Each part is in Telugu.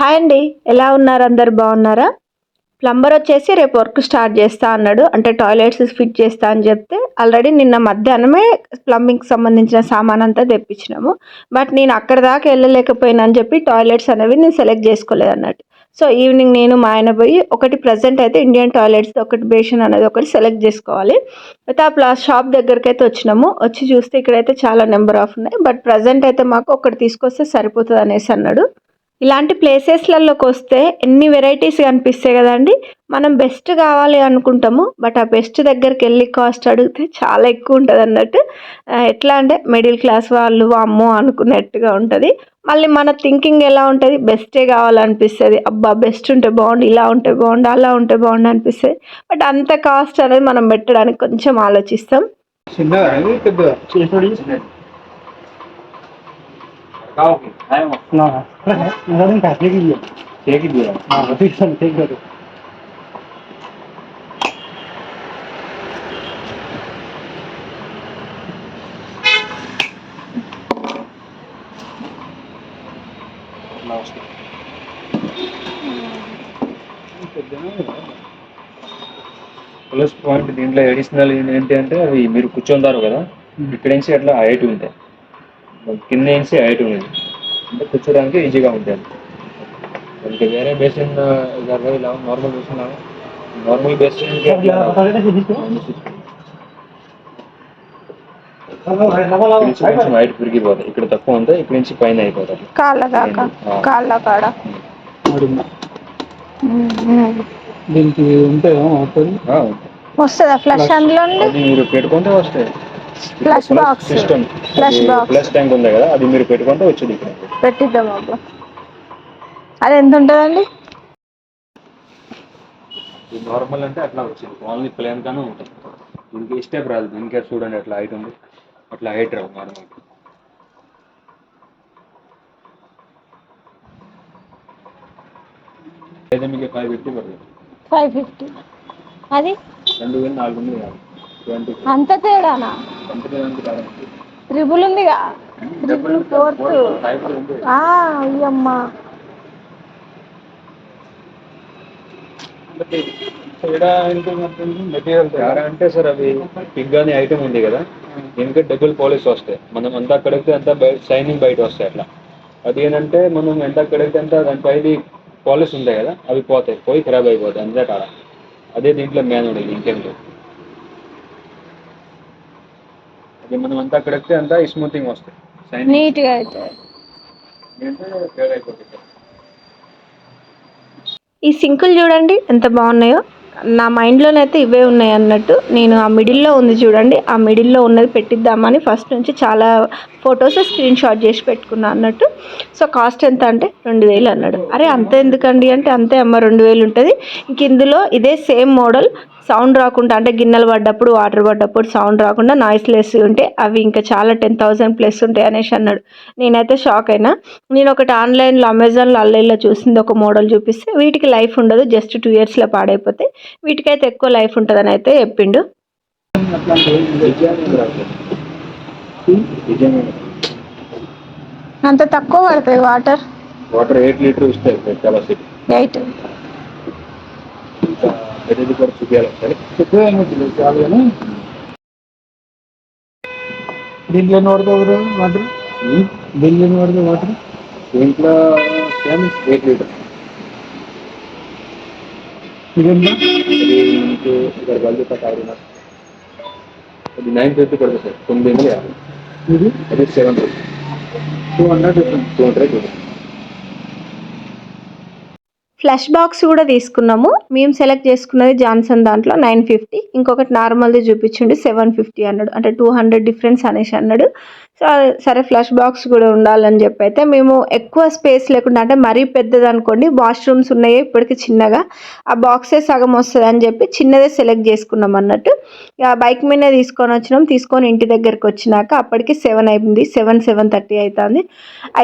హాయ్ అండి ఎలా ఉన్నారు? అందరు బాగున్నారా? ప్లంబర్ వచ్చేసి రేపు వర్క్ స్టార్ట్ చేస్తా అన్నాడు. అంటే టాయిలెట్స్ ఫిట్ చేస్తా అని చెప్తే ఆల్రెడీ నిన్న మధ్యాహ్నమే ప్లంబింగ్కి సంబంధించిన సామాన్ అంతా తెప్పించినాము. బట్ నేను అక్కడ దాకా వెళ్ళలేకపోయినా అని చెప్పి టాయిలెట్స్ అనేవి నేను సెలెక్ట్ చేసుకోలేదు అన్నట్టు. సో ఈవినింగ్ నేను మా ఆయన పోయి ఒకటి ప్రజెంట్ అయితే ఇండియన్ టాయిలెట్స్ ఒకటి బేషన్ అనేది ఒకటి సెలెక్ట్ చేసుకోవాలి. అయితే ఆ ప్లా షాప్ దగ్గరికి అయితే వచ్చినాము. వచ్చి చూస్తే ఇక్కడైతే చాలా నెంబర్ ఆఫ్ ఉన్నాయి. బట్ ప్రజెంట్ అయితే మాకు ఒకటి తీసుకొస్తే సరిపోతుంది అనేసి అన్నాడు. ఇలాంటి ప్లేసెస్లలోకి వస్తే ఎన్ని వెరైటీస్ కనిపిస్తాయి కదండి? మనం బెస్ట్ కావాలి అనుకుంటాము. బట్ ఆ బెస్ట్ దగ్గరికి వెళ్ళి కాస్ట్ అడిగితే చాలా ఎక్కువ ఉంటుంది అన్నట్టు. ఎట్లా అంటే మిడిల్ క్లాస్ వాళ్ళు అమ్మో! అనుకున్నట్టుగా ఉంటుంది. మళ్ళీ మన థింకింగ్ ఎలా ఉంటుంది? బెస్టే కావాలనిపిస్తుంది. అబ్బా! బెస్ట్ ఉంటే బాగుండు ఇలా ఉంటే బాగుండు అలా ఉంటే బాగుండు అనిపిస్తుంది. బట్ అంత కాస్ట్ అనేది మనం పెట్టడానికి కొంచెం ఆలోచిస్తాం. పెద్దగా ప్లస్ పాయింట్ దీంట్లో అడిషనల్ ఏంటి అంటే అవి మీరు కూర్చుంటారు కదా ఇక్కడ నుంచి అట్లా హైట్ ఉంటాయి. కింద నుంచి హైట్ ఉంది. అంటే కూర్చోడానికి ఈజీగా ఉంటుంది. మనకి వేరే బేసిన్ ఇలా normal basin normal basin height పెరిగిపోతాయి. ఇక్కడ తక్కువ ఉంటాయి ఇక్కడ నుంచి పైన అయిపోతాయి. కాళ్ళ దాకా కాళ్ళ కాడ దీనికి ఉంటే వస్తుందా? ఫ్లష్ అందులో అది మీరు పెట్టుకుంటే వస్తాయి. Flush box. System Flush box. Plus tank ఉంది కదా అది మీరు పెట్టుకుంటే వచ్చేది పెట్టిద్దాం అబ్బా. అది ఎంత ఉంటుందండి? ఇది నార్మల్ అంటే అట్లా వచ్చింది. ఓన్లీ ప్లేన్ గానే ఉంటుంది. దీనికి స్టెప్ రాదు. దీనికి చూడండి అట్లా హైట్ ఉంది. అట్లా హైట్ రావు నార్మల్ అయితే మీకు ఫైవ్ ఫిఫ్టీ పడుతుంది. ఫైవ్ ఫిఫ్టీ అది? రెండు వేలు నాలుగు ట్వంటీ అంత తేడానా? త్రిబుల్ ఉందిగా. Triple fourth. అయ్యమ్మా. తేడా అంటే సార్ అవి పిగ్ అనే ఐటమ్ ఉంది కదా. దీనికి డబుల్ పాలిష్ వస్తాయి. మనం అంతా కడిగితే అంతా షైనింగ్ బయట వస్తాయి అట్లా. అది ఏంటంటే మనం ఎంత కడిగితే అంతా దానిపైది పాలిష్ ఉంటాయి కదా అవి పోతాయి. పోయి ఖరాబ్ అయిపోతాయి అంతే కాడ అదే దీంట్లో మెయిన్ ఉండేది ఇంకేం లేదు. మనం అంతా కడిగితే అంతా స్మూతింగ్ వస్తాయి. షైనింగ్ నీట్గా అయితే. అంటే తేడా అయిపోతుంది. సార్ ఈ సింకులు చూడండి ఎంత బాగున్నాయో. నా మైండ్లోనైతే ఇవే ఉన్నాయి అన్నట్టు. నేను ఆ మిడిల్లో ఉంది చూడండి ఆ మిడిల్లో ఉన్నది పెట్టిద్దామని ఫస్ట్ నుంచి చాలా ఫొటోస్ స్క్రీన్ షాట్ చేసి పెట్టుకున్నా అన్నట్టు. సో కాస్ట్ ఎంత అంటే రెండు వేలు అన్నాడు. అరే అంత ఎందుకండి? అంటే అంతే అమ్మ రెండు వేలు ఉంటుంది. ఇంక ఇందులో ఇదే సేమ్ మోడల్ సౌండ్ రాకుండా అంటే గిన్నెలు పడ్డప్పుడు వాటర్ పడ్డప్పుడు సౌండ్ రాకుండా నాయిస్ లెస్ ఉంటే అవి ఇంకా చాలా టెన్ థౌసండ్ ప్లస్ ఉంటాయి అనేసి అన్నాడు. నేనైతే షాక్ అయినా. నేను ఒకటి ఆన్లైన్లో అమెజాన్లో అల్లైలో చూసింది ఒక మోడల్ చూపిస్తే వీటికి లైఫ్ ఉండదు జస్ట్ టూ ఇయర్స్లో పాడైపోతాయి వీటికైతే ఎక్కువ లైఫ్ ఉంటుందని అయితే చెప్పిండు. అంత తక్కువ పడతాయి వాటర్. వాటర్ ఎయిట్ లీటర్ ఇస్తాయి కెపాసిటీ ఎయిట్. ఇంకా పెద్దది కూడా చూపించాలి ఒకసారి పెద్దగా ఏమవుతుంది చాలు కానీ దీంట్లో ఎన్ని పడుతుంది వాటర్ దీంట్లో ఎన్ని పడుతుంది వాటర్ దీంట్లో సేమ్ ఎయిట్ లీటర్ ఇదేంటో అది మీకు ఇక్కడ బల్బు కాదు అది నైన్ ఫిఫ్టీ పడుతుంది సార్ తొమ్మిది వందల యాభై ఇది అది seven rupees two hundred two hundred rupees flush box కూడా తీసుకున్నాము. మేము సెలెక్ట్ చేసుకున్నది జాన్సన్ దాంట్లో నైన్ ఫిఫ్టీ ఇంకొకటి నార్మల్ది చూపించండి సెవెన్ ఫిఫ్టీ అన్నాడు. అంటే టూ హండ్రెడ్ డిఫరెన్స్ అనేసి అన్నాడు. సో సరే ఫ్లష్ బాక్స్ కూడా ఉండాలని చెప్పి అయితే మేము ఎక్కువ స్పేస్ లేకుండా అంటే మరీ పెద్దది అనుకోండి వాష్రూమ్స్ ఉన్నాయి ఇప్పటికి చిన్నగా. ఆ బాక్సే సగం వస్తుంది అని చెప్పి చిన్నదే సెలెక్ట్ చేసుకున్నాం అన్నట్టు. ఇక బైక్ మీదనే తీసుకొని వచ్చినాం. తీసుకొని ఇంటి దగ్గరికి వచ్చినాక అప్పటికి సెవెన్ అయింది సెవెన్ సెవెన్ థర్టీ అవుతుంది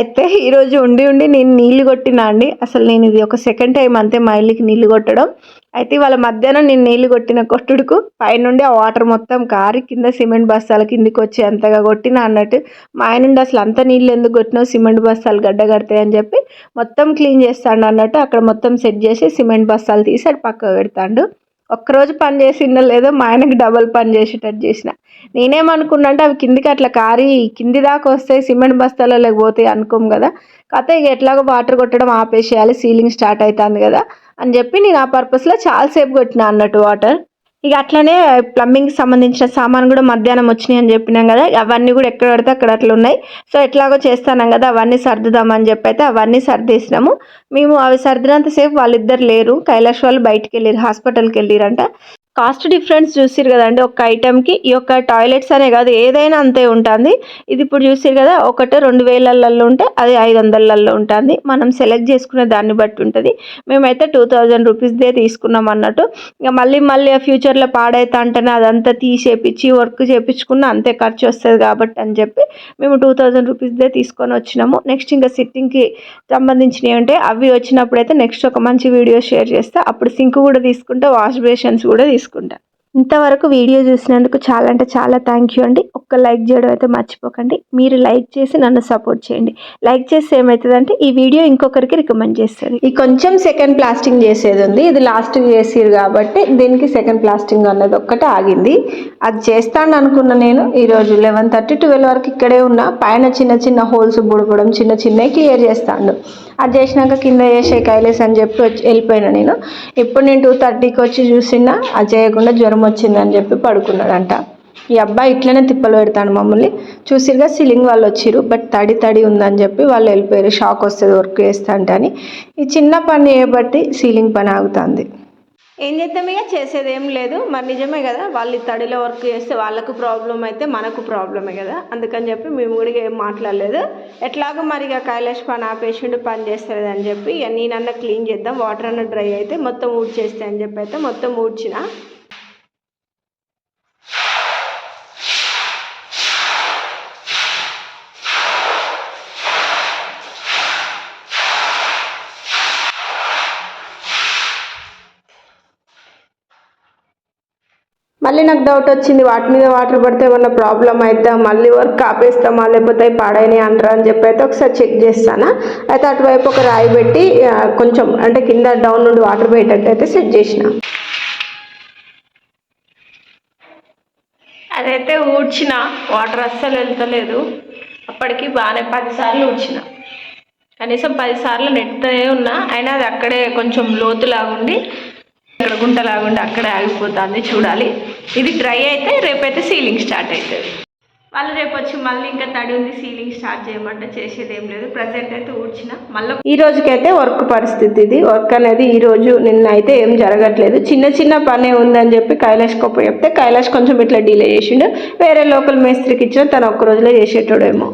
అయితే ఈరోజు ఉండి ఉండి నేను నీళ్ళు కొట్టినా అండి. అసలు నేను ఇది ఒక సెకండ్ టైం అంతే మా ఇల్లుకి నీళ్ళు కొట్టడం. అయితే వాళ్ళ మధ్యాహ్నం నేను నీళ్ళు కొట్టిన కొట్టుడుకు పైనుండి ఆ వాటర్ మొత్తం కారి కింద సిమెంట్ బస్తాల కిందికి వచ్చి అంతగా కొట్టిన అన్నట్టు మా ఆయన నుండి అసలు అంత నీళ్ళు ఎందుకు కొట్టినావు? సిమెంట్ బస్తాలు గడ్డ కడతాయి అని చెప్పి మొత్తం క్లీన్ చేస్తాడు అన్నట్టు అక్కడ మొత్తం సెట్ చేసి సిమెంట్ బస్తాలు తీసి అటు పక్క పెడతాడు. ఒక్కరోజు పని చేసిందో లేదో మా ఆయనకి డబల్ పని చేసేటట్టు చేసిన. నేనేమనుకున్నా అంటే అవి కిందికి అట్లా కారి కింది దాకా వస్తాయి సిమెంట్ బస్తాలలో పోతాయి అనుకోం కదా. కాకపోతే ఇక ఎట్లాగో వాటర్ కొట్టడం ఆపేసేయాలి సీలింగ్ స్టార్ట్ అవుతుంది కదా. అని చెప్పి నేను ఆ పర్పస్లో చాలాసేపు కొట్టిన అన్నట్టు వాటర్ ఇక అట్లనే ప్లంబింగ్కి సంబంధించిన సామాన్ కూడా మధ్యాహ్నం వచ్చినాయి అని చెప్పినాం కదా అవన్నీ కూడా ఎక్కడ పడితే అక్కడ అట్లా ఉన్నాయి. సో ఎట్లాగో చేస్తానం కదా అవన్నీ సర్దుదామని చెప్పి అయితే అవన్నీ సర్దేసినాము. మేము అవి సర్దినంతసేపు వాళ్ళిద్దరు లేరు కైలాష్ వాళ్ళు బయటికి వెళ్ళారు హాస్పిటల్కి వెళ్ళిరంట కాస్ట్ డిఫరెన్స్ చూసిరు కదండి ఒక ఐటెంకి ఈ యొక్క టాయిలెట్స్ అనే కాదు ఏదైనా అంతే ఉంటుంది. ఇది ఇప్పుడు చూసిరు కదా ఒకటి రెండు వేలల్లో ఉంటే అది ఐదు వందలల్లో ఉంటుంది. మనం సెలెక్ట్ చేసుకునే దాన్ని బట్టి ఉంటుంది. మేమైతే టూ థౌజండ్ రూపీస్దే తీసుకున్నాం అన్నట్టు. ఇక మళ్ళీ మళ్ళీ ఫ్యూచర్లో పాడైతే అంటేనే అదంతా తీసేపించి వర్క్ చేపించుకున్న అంతే ఖర్చు వస్తుంది కాబట్టి అని చెప్పి మేము టూ థౌజండ్ రూపీస్దే తీసుకొని వచ్చినాము. నెక్స్ట్ ఇంకా సిట్టింగ్కి సంబంధించినవి ఉంటే అవి వచ్చినప్పుడు అయితే నెక్స్ట్ ఒక మంచి వీడియో షేర్ చేస్తే. అప్పుడు సింక్ కూడా తీసుకుంటే వాష్ బేషన్స్ కూడా తీసుకుంటాం. ఇంతవరకు వీడియో చూసినందుకు చాలా అంటే చాలా థ్యాంక్ యూ అండి. ఒక్క లైక్ చేయడం అయితే మర్చిపోకండి. మీరు లైక్ చేసి నన్ను సపోర్ట్ చేయండి. లైక్ చేస్తే ఏమవుతుందంటే ఈ వీడియో ఇంకొకరికి రికమెండ్ చేస్తుంది. ఈ కొంచెం సెకండ్ ప్లాస్టింగ్ చేసేది ఉంది. ఇది లాస్ట్ చేసిరు కాబట్టి దీనికి సెకండ్ ప్లాస్టింగ్ అన్నది ఒక్కటే ఆగింది. అది చేస్తాను అనుకున్న నేను ఈరోజు లెవెన్ థర్టీ ట్వెల్వ్ వరకు ఇక్కడే ఉన్నా. పైన చిన్న చిన్న హోల్స్ బుడపడం చిన్న చిన్నవి క్లియర్ చేస్తాను అది చేసినాక కింద చేసే కైలేస్ అని చెప్పి వచ్చి వెళ్ళిపోయినా నేను. ఇప్పుడు నేను టూ థర్టీకి వచ్చి చూసినా అది చేయకుండా జ్వరం వచ్చిందని చెప్పి పడుకున్నాడంట. ఈ అబ్బాయి ఇట్లనే తిప్పలు పెడతాను మమ్మల్ని. చూసిరుగా సీలింగ్ వాళ్ళు వచ్చిర్రు బట్ తడి తడి ఉందని చెప్పి వాళ్ళు వెళ్ళిపోయారు. షాక్ వస్తుంది వర్క్ చేస్తా అంటే అని. ఈ చిన్న పని చేయబట్టి సీలింగ్ పని ఆగుతుంది. ఏం చేద్దాం ఇక? చేసేది ఏం లేదు. మరి నిజమే కదా వాళ్ళు తడిలో వర్క్ చేస్తే వాళ్ళకు ప్రాబ్లం అయితే మనకు ప్రాబ్లమే కదా. అందుకని చెప్పి మేము కూడా ఏం మాట్లాడలేదు. ఎట్లాగో మరి ఇక కైలాష్ పని ఆపేసిండు పని చేస్తుంది అని చెప్పి ఇక నేనన్నా క్లీన్ చేద్దాం వాటర్ అన్న డ్రై అయితే మొత్తం ఊడ్చేస్తే అని చెప్పి అయితే మొత్తం ఊడ్చిన. మళ్ళీ నాకు డౌట్ వచ్చింది. వాటి మీద వాటర్ పడితే ఏమన్నా ప్రాబ్లం అవుతా మళ్ళీ వర్క్ ఆపేస్తామా? లేకపోతే అవి పాడైనాయి అంటారా అని చెప్పి అయితే ఒకసారి చెక్ చేస్తాను. అయితే అటువైపు ఒక రాయి పెట్టి కొంచెం అంటే కింద డౌన్ నుండి వాటర్ పోయేటట్టు అయితే సెట్ చేసిన. అదైతే ఊడ్చిన. వాటర్ అస్సలు వెళ్తలేదు. అప్పటికి బాగానే పదిసార్లు ఊడ్చిన. కనీసం పదిసార్లు నెట్టుతూనే ఉన్నా అయినా అది అక్కడే కొంచెం లోతులాగుండి ఇక్కడ గుంటలాగుండి అక్కడే ఆగిపోతుంది చూడాలి. ఇది డ్రై అయితే రేపైతే సీలింగ్ స్టార్ట్ అవుతుంది. వాళ్ళు రేపు వచ్చి మళ్ళీ ఇంకా తడి ఉంది సీలింగ్ స్టార్ట్ చేయమంటే చేసేది ఏం లేదు. ప్రజెంట్ అయితే ఊడ్చిన. మళ్ళీ ఈ రోజుకైతే వర్క్ పరిస్థితి ఇది. వర్క్ అనేది ఈ రోజు నిన్న అయితే ఏం జరగట్లేదు. చిన్న చిన్న పనే ఉందని చెప్పి కైలాష్ కొప్ప చెప్తే కైలాష్ కొంచెం ఇట్లా డిలే చేసిండు. వేరే లోకల్ మేస్త్రికి ఇచ్చిన తను ఒక్క రోజులో చేసేటోడేమో.